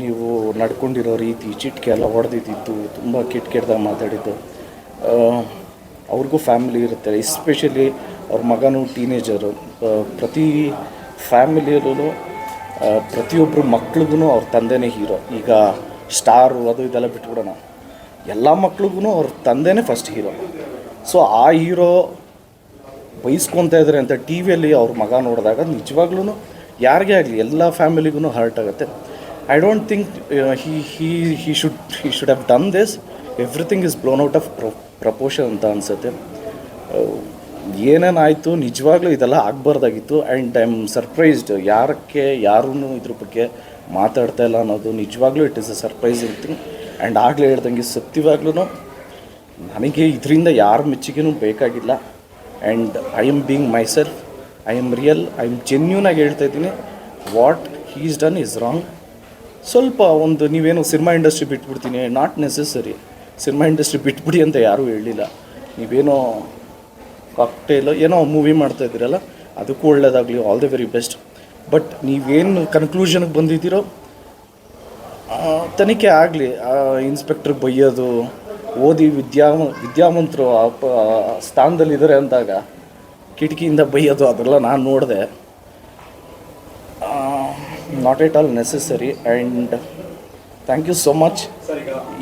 ನೀವು ನಡ್ಕೊಂಡಿರೋ ರೀತಿ ಚಿಟ್ಕೆ ಎಲ್ಲ ಹೊಡೆದಿದ್ದಿತ್ತು ತುಂಬ ಕೆಟ್ಟ ಕೆಟ್ಟದಾಗ ಮಾತಾಡಿದ್ದು ಅವ್ರಿಗೂ ಫ್ಯಾಮಿಲಿ ಇರುತ್ತೆ, ಎಸ್ಪೆಷಲಿ ಅವ್ರ ಮಗನೂ ಟೀನೇಜರು. ಪ್ರತಿ ಫ್ಯಾಮಿಲಿಯಲ್ಲೂ ಪ್ರತಿಯೊಬ್ಬರು ಮಕ್ಳಿಗೂ ಅವ್ರ ತಂದೆನೇ ಹೀರೋ. ಈಗ ಸ್ಟಾರು ಅದು ಇದೆಲ್ಲ ಬಿಟ್ಬಿಡೋಣ. ಎಲ್ಲ ಮಕ್ಳಿಗೂ ಅವ್ರ ತಂದೆನೇ ಫಸ್ಟ್ ಹೀರೋ ಸೊ ಆ ಹೀರೋ ಬಯಸ್ಕೊತಾ ಇದ್ದಾರೆ ಅಂತ ಟಿ ವಿಯಲ್ಲಿ ಅವ್ರ ಮಗ ನೋಡಿದಾಗ ನಿಜವಾಗ್ಲೂ ಯಾರಿಗೇ ಆಗಲಿ, ಎಲ್ಲ ಫ್ಯಾಮಿಲಿಗೂ ಹರ್ಟ್ ಆಗುತ್ತೆ. I don't think he he he should he should have done this everything is blown out of proportion ಅಂತ ಅನಿಸುತ್ತೆ. ಏನೇನಾಯಿತು, ನಿಜವಾಗ್ಲೂ ಇದೆಲ್ಲ ಆಗಬಾರ್ದಾಗಿತ್ತು. ಆ್ಯಂಡ್ ಐ ಆಮ್ ಸರ್ಪ್ರೈಸ್ಡ್ ಯಾರಕ್ಕೆ ಯಾರೂ ಇದ್ರ ಬಗ್ಗೆ ಮಾತಾಡ್ತಾ ಇಲ್ಲ ಅನ್ನೋದು. ನಿಜವಾಗ್ಲೂ it is a surprising thing and ಆಗಲೇ ಹೇಳ್ದಂಗೆ ಸತ್ಯವಾಗ್ಲೂ ನನಗೆ ಇದರಿಂದ ಯಾರ ಮೆಚ್ಚುಗೆನೂ ಬೇಕಾಗಿಲ್ಲ. And I am being myself I am real I am ಜೆನ್ಯೂನಾಗಿ ಹೇಳ್ತಾ ಇದ್ದೀನಿ. What is done is wrong ಸ್ವಲ್ಪ ಒಂದು ನೀವೇನು ಸಿನಿಮಾ ಇಂಡಸ್ಟ್ರಿ ಬಿಟ್ಬಿಡ್ತೀನಿ ನಾಟ್ ನೆಸೆಸರಿ ಸಿನಿಮಾ ಇಂಡಸ್ಟ್ರಿ ಬಿಟ್ಬಿಡಿ ಅಂತ ಯಾರೂ ಹೇಳಿಲ್ಲ. ನೀವೇನೋ ಕಾಕ್ಟೈಲ್ ಏನೋ ಮೂವಿ ಮಾಡ್ತಾ ಇದ್ದೀರಲ್ಲ, ಅದಕ್ಕೂ ಒಳ್ಳೇದಾಗಲಿ all the very best but ನೀವೇನು ಕನ್ಕ್ಲೂಷನ್ಗೆ ಬಂದಿದ್ದೀರೋ ತನಿಖೆ ಆಗಲಿ. ಇನ್ಸ್ಪೆಕ್ಟ್ರಿಗೆ ಬೈಯೋದು, ಓದಿ ವಿದ್ಯಾ, ವಿದ್ಯಾವಂತರು ಆ, ಸ್ಥಾನದಲ್ಲಿದ್ದಾರೆ ಅಂದಾಗ ಕಿಟಕಿಯಿಂದ ಬೈಯೋದು ಅದೆಲ್ಲ ನಾನು ನೋಡಿದೆ. Not at all necessary and thank you so much